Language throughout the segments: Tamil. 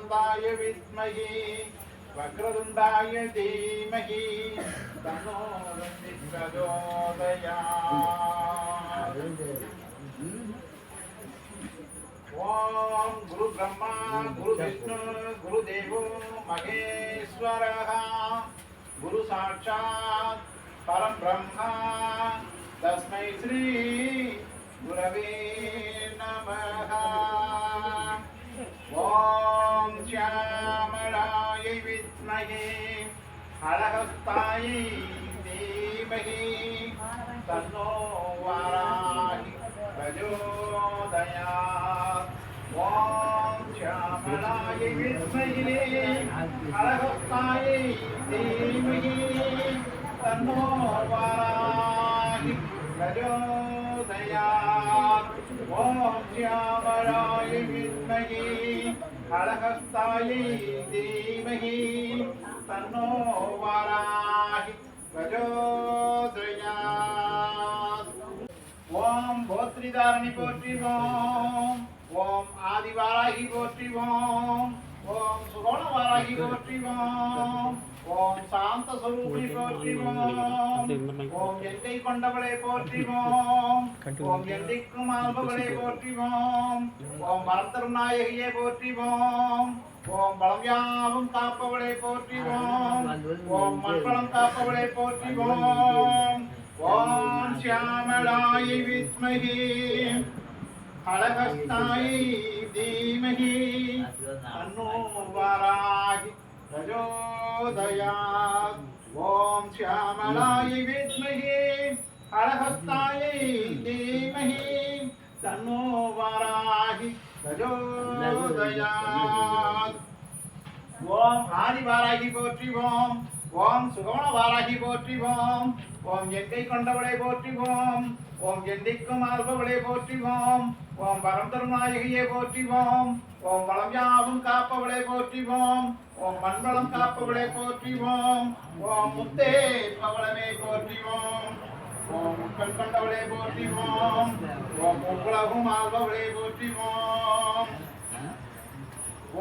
ప్రసన్నందాయ విద్మహి వక్రతుండాయ ధీమహి తన్నో ప్రచోదయా ఓం గురు బ్రహ్మ గురు విష్ణు గురుదేవో మహేశ్వర. గురు సాక్షాత్ పరం బ్రహ్మ తస్మై శ్రీ గురవే నమ. ఓం శ్యామళాయ విద్మహే. హరహస్తాయ ధీమహి. తన్నో వారాహి ప్రచోదయా ఓం శ్యామళాయ విద్మహే. హరహస్తాయ ధీమహి. తన్నో వారాహి ప్రచోదయా ॐ श्यामराय विद्महे हरहस्तायै धीमहि तन्नो वराहि प्रचोदयात्। ॐ भोत्रिदारणि पोष्टिवोम् ॐ ஓம் சுகோண வாராகி போற்றிவோம் ஓம் சாந்த சுரூபி போற்றிவோம் ஓம் எந்தை கொண்டவளை போற்றிவோம் ஓம் எந்தைக்கும் ஆல்பவளை போற்றிவோம் ஓம் மரத்தரும் நாயகியை போற்றிவோம் ஓம் பலம் யாவும் காப்பவளை போற்றிவோம் ஓம் மண்பலம் காப்பவளை போற்றிவோம் ஓம் சியாமலாயி வித்மகி அழகஸ்தாயி தீமகி. प्रचोदया ॐ श्यामलाय विद्महे अरहस्तायै धीमहि तन्नो वराहि प्रचोदयात् ॐ आदिवाराहि पोत्री ओम् ஓம் சுகமண வாராகி போற்றிவோம் ஓம் எங்கை கொண்டவளை போற்றிவோம் ஓம் எந்திக்கும் ஆல்பவளை போற்றிவோம் ஓம் வரம் தரும் போற்றிவோம் ஓம் வளம் யாவும் காப்பவளை போற்றிவோம் ஓம் மண்வளம் காப்பவளை போற்றிவோம் ஓம் முத்தே பவளமே போற்றிவோம் ஓம் முக்கள் கொண்டவளை போற்றிவோம் ஓம் உலகும் ஆள்பவளை போற்றிவோம்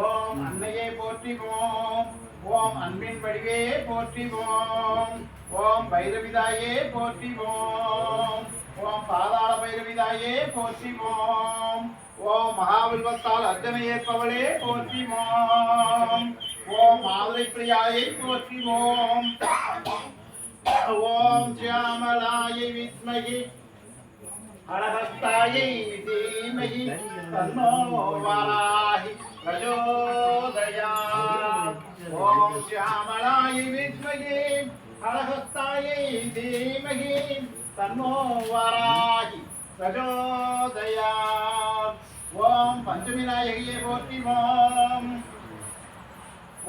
ஓம் அன்னையை போற்றிவோம் ஓம் அன்பின் வடிவே போற்றிவோம் ஓம் பைரவிதாயே போற்றிவோம் ஓம் பாதாள பைரவிதாயே போற்றிவோம் ஓம் மகாவில்வத்தால் அர்ஜமையேற்பவளே போற்றிவோம் ஓம் மாதுரை பிரியாயை போற்றிவோம் ஓம் ஜியாமலாயை வித்மகி அழகஸ்தாயை தீமகி தன்னோ வாராகி பிரஜோதயா ஓம் சியாமலாயி வித்மகே அழகத்தாயை தீமகி தன்னோ வராகி பிரஜோதயா ஓம் பஞ்சமி நாயகியே போற்றி ஓம்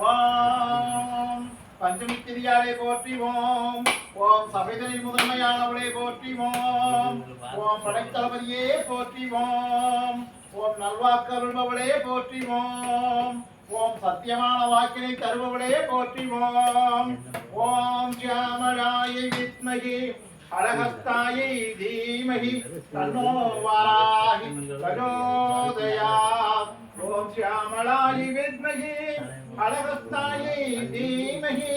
ஓம் பஞ்சமி திரியாலே போற்றிவோம் ஓம் சபைதனை முதன்மையானவளே போற்றிவோம் ஓம் படைத்தளபதியே போற்றிவோம் ஓம் நல்வாக்கருள்பவளே போற்றிவோம் ஓம் சத்தியமான வாக்கினை தருபவளே போற்றிவோம். ஓம் ஜாமராய வித்மகி அழகஸ்தாயை தீமகி தன்னோ வாராகி பிரச்சோதயாத் ஓம் சியாமலாயை வித்மகி அழகஸ்தாயை தீமகி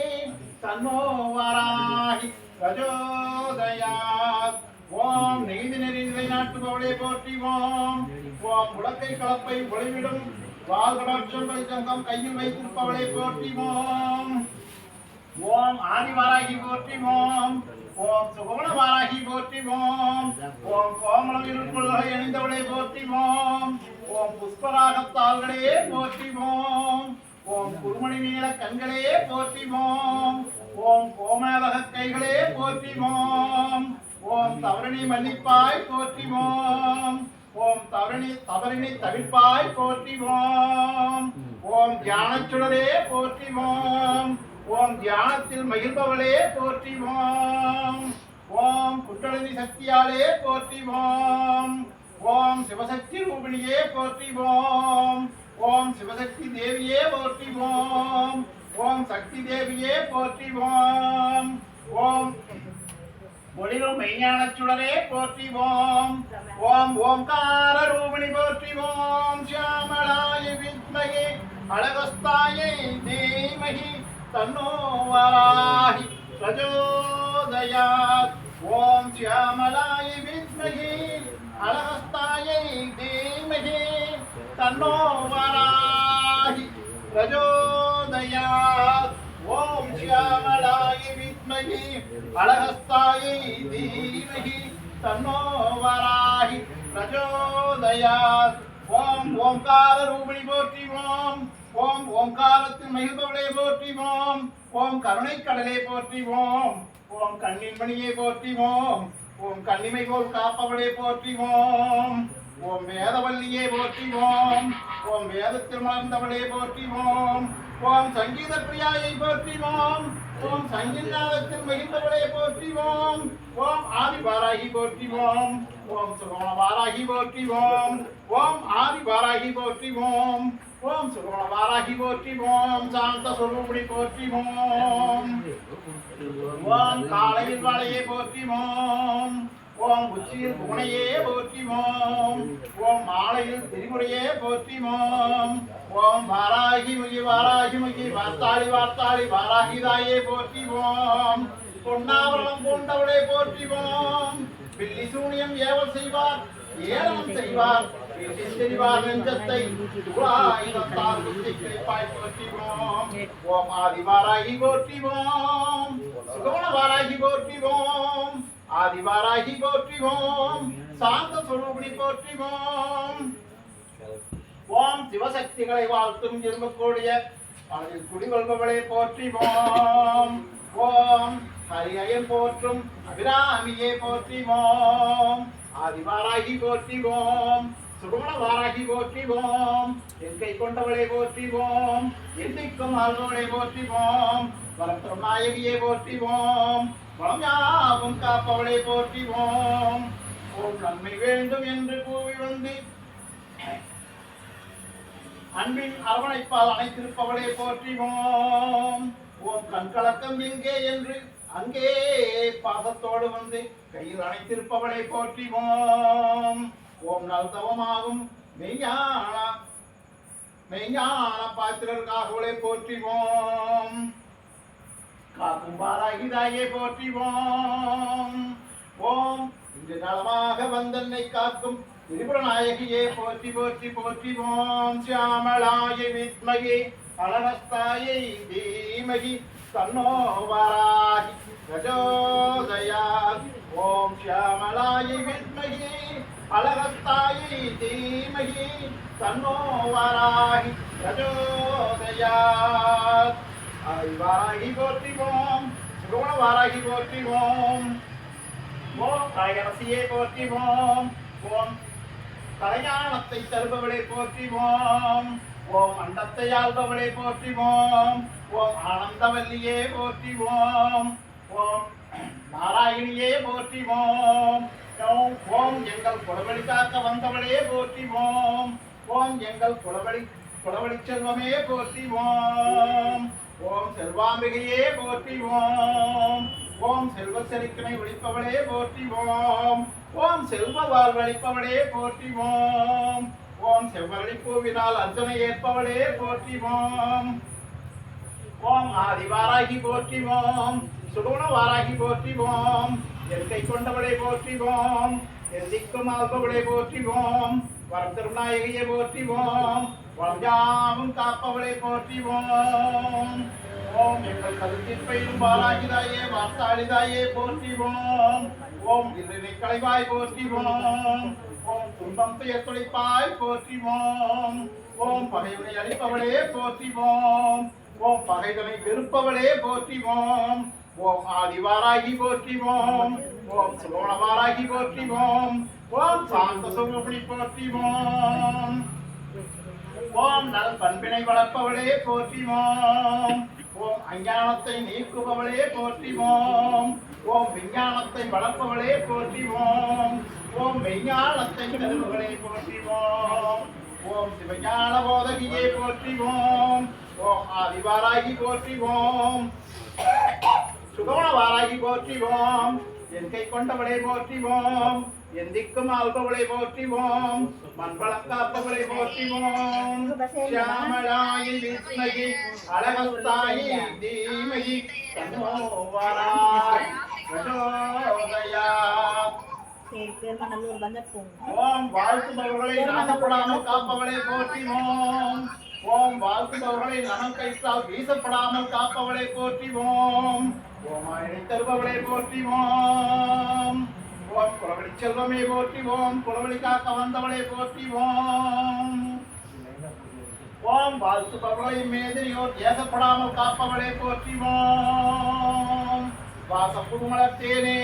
தன்னோ வாராகி பிரச்சோதயாத் ஓம் நெய்தி நெறி நிலைநாட்டுபவளே போற்றிவோம். ஓம் உலக்கை கலப்பை ஒளிவிடும் வாழ்கடாட்சம் வைத்தங்கம் கையில் வைத்திருப்பவளை போற்றிவோம் ஓம் ஆதிவாராகி போற்றிவோம் ஓம் சுகமண வாராகி போற்றிவோம் ஓம் கோமலம் இருள்கொள்கை இணைந்தவளை போற்றிவோம் ஓம் புஷ்பராகத்தாள்களே போற்றிவோம் ஓம் குருமணி நீள கண்களே போற்றிவோம் ஓம் கோமேதக கைகளே போற்றிவோம் ஓம் தவரணி மன்னிப்பாய் போற்றிவோம் ஓம் தவரணி தவறினை தவிர்ப்பாய் போற்றிவோம். ஓம் தியானச்சுடரே போற்றிவோம். ஓம் தியானத்தில் மகிழ்பவளே போற்றிவோம். ஓம் குண்டலினி சக்தியாலே போற்றிவோம். ஓம் சிவசக்தி ரூபிணியே போற்றிவோம். ஓம் சிவசக்தி தேவியே போற்றிவோம். ஓம் சக்தி தேவியே போற்றிவோம். ஓம் ஒளிரும் மெய்ஞான சுடரே போற்றிவோம். ஓம் ஓம்கார ரூபிணி போற்றிவோம். சியாமளாய வித்மகே வித்மகே அழகஸ்தாயை தீமகி தன்னோ வராகி பிரஜோதயாத். ஓம் சியாமலாய வித்மகி அழகஸ்தாயை தீமகி தன்னோ வராகி பிரஜோதயாத். ஓம் சியாமலாய வித்மகி அழகஸ்தாயை தீமகி தன்னோ வராகி பிரஜோதயாத். ஓம் ஓம்கார ரூபிணி போற்றிவோம் ஓம். ஓம்காரத்தின் மகிழ்பவளை போற்றிவோம் ஓம். கருணை கடலை போற்றிவோம் ஓம். கண்ணின் மணியை போற்றிவோம் ஓம். கண்ணிமை போல் காப்பவளை போற்றிவோம் ஓம். வேதவல்லியை போற்றிவோம் ஓம். வேதத்தில் மலர்ந்தவளே போற்றிவோம் ஓம் சங்கீத பிரியாயை போற்றிவோம் ஓம் சங்கீநாதத்தில் மகிழ்ந்தவளை போற்றிவோம் ஓம் ஆதி பாராகி போற்றிவோம் ஓம் சுகோண பாராகி போற்றிவோம் ஓம் ஆதி பாராகி போற்றிவோம் ஓம் சுகோண பாராகி போற்றிவோம் சாந்த சுரூபடி போற்றிவோம் ஓம் காலையில் வாழையை போற்றிவோம் ஓம் உச்சியில் புகனையே போற்றிவோம் ஓம் மாலையில் திரிமுறையே போற்றிவோம் ஓம் வாராகி முகி வாராகி முகி வார்த்தாளி வார்த்தாளி வாராகி தாயே போற்றிவோம். பொன்னாவரணம் பூண்டவளே போற்றிவோம். பில்லி சூனியம் ஏவல் செய்வார் ஏலம் செய்வார் வீட்டில் தெரிவார் நெஞ்சத்தை. போற்றிவோம். ஓம் ஆதிவாராகி போற்றிவோம். சுகமண வாராகி போற்றிவோம். ஆதிவாராகி போற்றிவோம். சாந்த சுரூபிணி போற்றிவோம். ஓம் சிவசக்திகளை வாழ்த்தும் இருக்கக்கூடிய அதில் குடிகொள்பவளை போற்றிவோம் ஓம் ஹரியன் போற்றும் அபிராமியை போற்றிவோம் ஆதிவாராகி போற்றிவோம் சுகுண வாராகி போற்றிவோம் என் கை கொண்டவளை போற்றிவோம் என்னைக்கும் ஆழ்வளை போற்றிவோம் வளர்த்தம் நாயகியை போற்றிவோம் வளம் யாவும் காப்பவளை போற்றிவோம் ஓம் நன்மை வேண்டும் என்று கூவி வந்து அன்பின் அரவணைப்பால் அனைத்திருப்பவளே போற்றிவோம். ஓம் கண்கலக்கம் எங்கே என்று அங்கே பாசத்தோடு வந்து கையில் அணைத்திருப்பவளை போற்றிவோம். ஓம் நல்தவமாகும் மெய்ஞான மெய்ஞான பாத்திரர்காகவளை போற்றிவோம். காக்கும் பாராகிதாயே போற்றிவோம். ஓம் இன்று நலமாக வந்தன்னை காக்கும் திரிபுரநாயகியே போற்றி போற்றி போற்றிவோம் சியாமளாய வித்மகி அழகஸ்தாயை தீமகி தன்னோ வராகி பிரஜோதயாத் ஓம் சியாமளாய வித்மகி அழகஸ்தாயை தீமகி தன்னோ வராகி பிரஜோதயாத் வாராகி போற்றிவோம் சுகுண வாராகி போற்றிவோம் ஓம் கலையரசியே போற்றிவோம் ஓம் கலைஞானத்தை தருபவளை போற்றிவோம். ஓம் அண்டத்தை ஆள்பவளை போற்றிவோம். ஓம் ஆனந்தவல்லியே போற்றிவோம். ஓம் நாராயணியே போற்றிவோம். ஓம் எங்கள் குலவழி காக்க வந்தவளே போற்றிவோம். ஓம் எங்கள் குலவழி குலவழி செல்வமே போற்றிவோம். ஓம் செல்வாம்பிகையே போற்றிவோம். ஓம் செல்வ செருக்கினை ஒழிப்பவளே போற்றிவோம். ஓம் செல்வ வாழ்வழிப்பவளே போற்றிவோம். ஓம் செவ்வரளி பூவினால் அர்ச்சனை ஏற்பவளே போற்றிவோம். ஓம் ஆதிவாராகி போற்றிவோம். சுகுணவாராகி போற்றிவோம். எல்கை கொண்டவளை போற்றிவோம். எல்லிக்கும் ஆல்பவளை போற்றிவோம். வரம் போற்றிவோம். வளஞ்சாவும் காப்பவளை போற்றிவோம். ஓம். எங்கள் கருத்திற்பையும் பயிரும் பாராகிதாயே வார்த்தாளிதாயே போற்றிவோம் ஓம். இன்றினை களைவாய் போற்றிவோம் ஓம். துன்பம் பெயர் துளைப்பாய் போற்றிவோம் ஓம். பகைவனை அழிப்பவளே போற்றிவோம் ஓம். பகைவனை வெறுப்பவளே போற்றிவோம் ஓம். ஆதிவாராகி போற்றிவோம் ஓம். சுலோணவாராகி போற்றிவோம் ஓம். சாந்த சுகுபடி போற்றிவோம் ஓம். நல் பண்பினை வளர்ப்பவளே போற்றிவோம் ஓம் அஞ்ஞானத்தை நீக்குபவளே போற்றிவோம் ஓம். விஞ்ஞானத்தை வளர்ப்பவளே போற்றிவோம் ஓம். மெய்ஞானத்தை தருபவளே போற்றிவோம் ஓம். சிவஞான போதகியே போற்றிவோம் ஓம். ஆதிவாராகி போற்றிவோம் சுகமண வாராகி போற்றிவோம் என் கை கொண்டவளே போற்றிவோம் என் திக்கும் ஆள்பவளை போற்றிவோம். மண்பலம் காப்பவளை போற்றிவோம். சியாமளாயி வித்மகி அழகஸ்தாயி தீமகி தன்னோவராய் வந்தப்போம் ஓம் வாழ்த்துபவர்களை நாசப்படாமல் காப்பவளை போற்றிவோம் ஓம் வாழ்த்துபவர்களை நலம் கைத்தால் வீசப்படாமல் காப்பவளை போற்றிவோம் ஓம் அழை தருபவளை போற்றிவோம் புலவழி செல்வமே போற்றிவோம் புலவழி காக்க வந்தவளை போற்றிவோம் ஓம். வாழ்த்து பவளை மேதிரியோர் ஏசப்படாமல் காப்பவளை போற்றிவோம் வாச புதுமலத்தேனே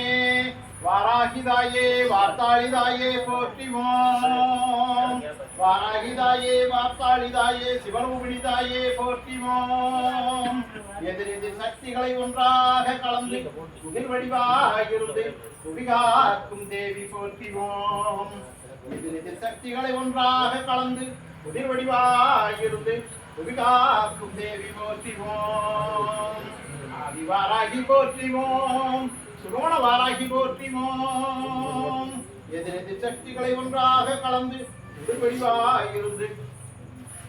வாராகிதாயே வார்த்தாளிதாயே போற்றிவோம். வாராகிதாயே வார்த்தாளிதாயே சிவரூபிணிதாயே போற்றிவோம். எதிரெதிர் சக்திகளை ஒன்றாக கலந்து உயிர் வடிவாக இருந்து புவிகாக்கும் தேவி போற்றிவோம். எதிரெதிர் சக்திகளை ஒன்றாக கலந்து புதிர் வடிவாக இருந்து புவிகாக்கும் தேவி போற்றிவோம். ஆதிவாராகி போற்றிவோம். சுரோண வாராகி போற்றினோம் எதிரெதிர் சக்திகளை ஒன்றாக கலந்து திருவடிவாயிருந்து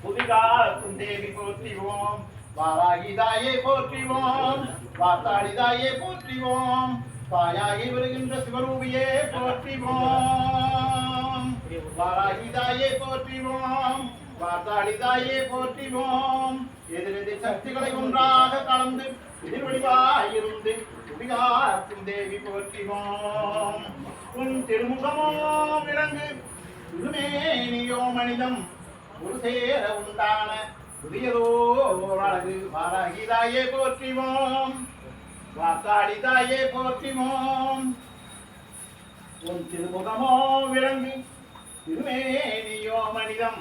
புதிதாக்கும் தேவி போற்றிவோம். வாராகிதாயே போற்றிவோம். வாத்தாளிதாயே போற்றிவோம். தாயாகி வருகின்ற சிவரூபியே போற்றிவோம். வாராகிதாயே போற்றிவோம். வார்த்தாளிதாயே போற்றிவோம். எதிரெதிர் சக்திகளை ஒன்றாக கலந்து எதிர்வடிவாயிருந்து துடிகாக்கும் தேவி போற்றிவோம் உன் திருமுகமோ விளங்கு. திருமேனியோ மனிதம். ஒரு சேர உண்டான புதியதோ அழகு. வாராகிதாயே போற்றிவோம் வாக்காளிதாயே போற்றிவோம் உன் திருமுகமோ விளங்கு. திருமேனியோ மனிதம்.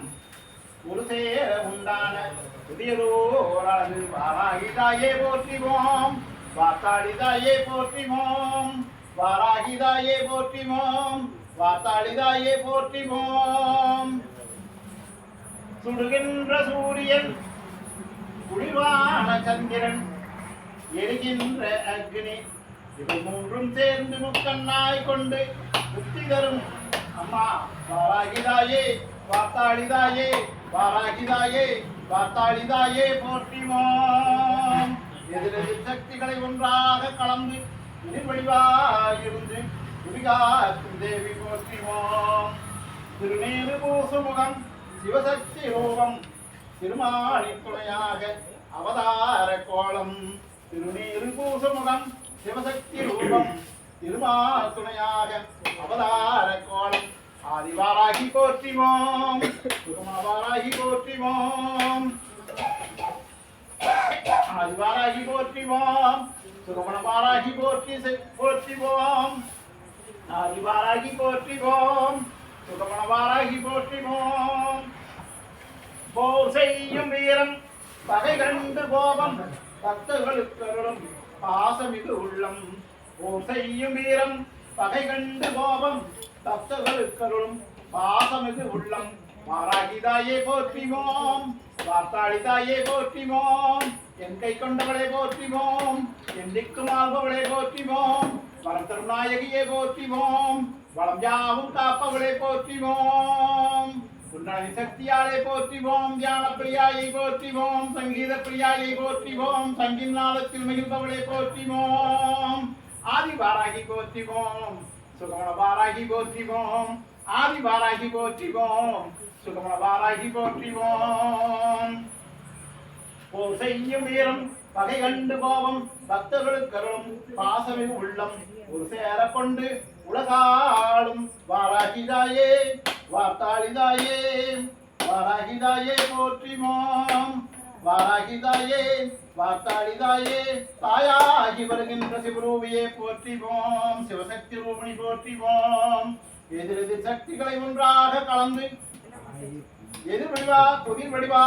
ஒரு சேர உண்டான புதியதோ அழகு. வாராகிதாயே போற்றிவோம். வாத்தாடிதாயே போற்றிமோம். வாராகிதாயே போற்றிமோம். வாத்தாடிதாயே போற்றிமோம். சுடுகின்ற சூரியன் குளிர்வான சந்திரன் எரிகின்ற அக்னி இவை மூன்றும் சேர்ந்து முக்கண்ணாய் கொண்டு முக்தி தரும். அம்மா வாராகிதாயே வார்த்தாளிதாயே வாராகிதாயே வார்த்தாளிதாயே போற்றிவோம் எதிரெதிர் சக்திகளை ஒன்றாக கலந்து எதிர்வழிவாயிருந்து குடிகாக்கும் தேவி போற்றிவோம் திருநேரு பூசுமுகம் சிவசக்தி ரூபம் திருமாலி துணையாக அவதார கோலம். திருநீரு பூசுமுகம் சிவசக்தி ரூபம் திருமால் துணையாக அவதார கோலம். ஆதிவாராகி போற்றிவோம் திருமாவாராகி போற்றிவோம் ஆதிவாராகி போற்றிவோம் திருமணவாராகி போற்றி போற்றிவோம் ஆதிவாராகி போற்றிவோம் சுகமணவாராகி போற்றிவோம் போர் செய்யும் வீரம் பகை கண்டு கோபம். பக்தர்களுக்கருளும் பாசமிகு உள்ளம். போர் செய்யும் வீரம் பகை கண்டு கோபம். பக்தர்களுக்கருளும் பாசமிகு உள்ளம். மாராகிதாயே போற்றிவோம் வார்த்தாளிதாயே போற்றிவோம் என் கை கொண்டவளை போற்றிவோம். என் திக்குமார்பவளை போற்றிவோம். வரம் தரும் நாயகியை போற்றிவோம். வளம் யாவும் காப்பவளை போற்றிவோம். குண்டலி சக்தியாலே போற்றிவோம். தியான பிரியாயை போற்றிவோம். சங்கீத பிரியாயை போற்றிவோம். சங்கின் நாளத்தில் மகிழ்பவளை போற்றிவோம். ஆதி வாராகி போற்றிவோம். சுகமண வாராகி போற்றிவோம். ஆதி வாராகி போற்றிவோம். சுகமண வாராகி போற்றிவோம். செய்யும் வீரம் பகை கண்டு கோபம் பக்தர்களுக்கருளும் பாசமிகு உள்ளம். ஒரு சேர கொண்டு உலகாளும். வாராகிதாயே வார்த்தாளிதாயே வாராகிதாயே போற்றிவோம் வாராகிதாயே வார்த்தாளிதாயே தாயாகி வருகின்ற சிவரூபியே போற்றிவோம் சிவசக்தி ரூபிணி போற்றிவோம் எதிரெதிர் சக்திகளை ஒன்றாக கலந்து எதிர் வடிவா புதிர் வடிவா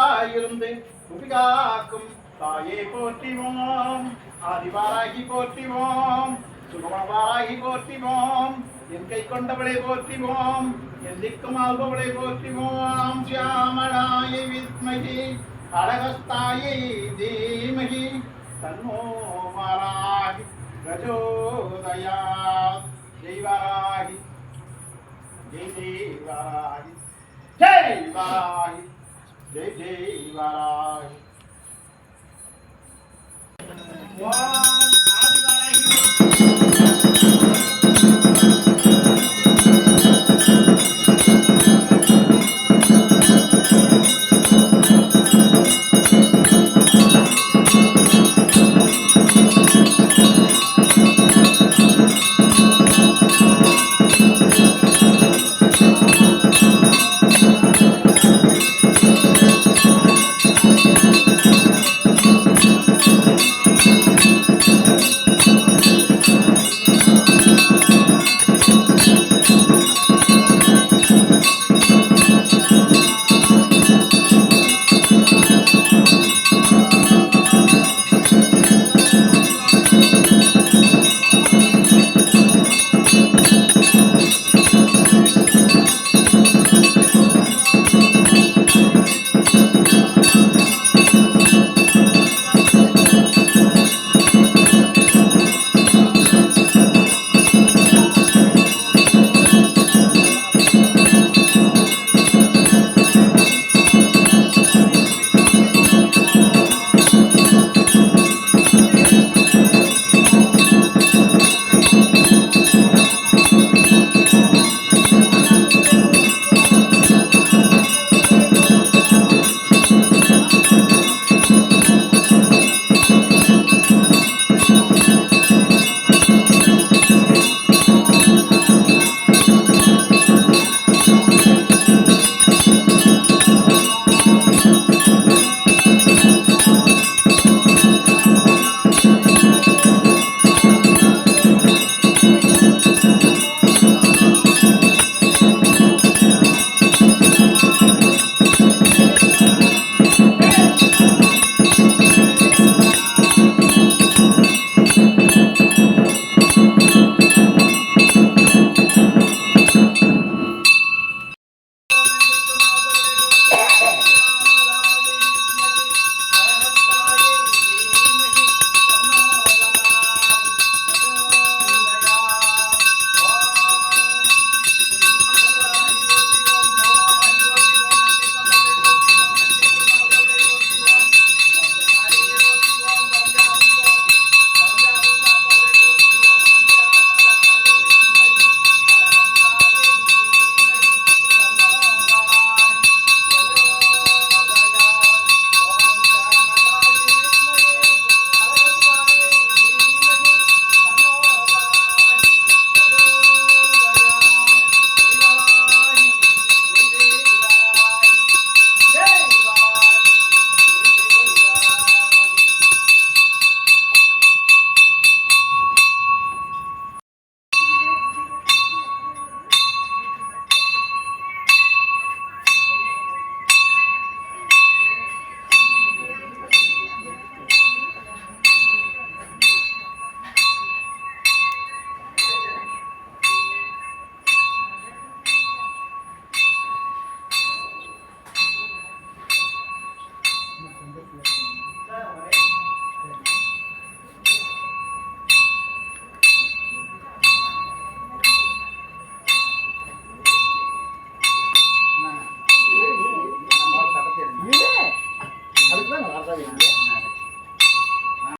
துதிகாக்கும் தாயே போற்றிவோம். ஆதிவாராகி போற்றிவோம். சுகமவாராகி போற்றிவோம். என் கை கொண்டவளை போற்றிவோம். என் திக்கும் ஆள்பவளை போற்றிவோம். சியாமளாயை வித்மகி அழகஸ்தாயை தீமகி தன்னோ மாராகி பிரஜோதயா Jai Varahi Jai Jai Varahi Jai Varahi day day varaj one adi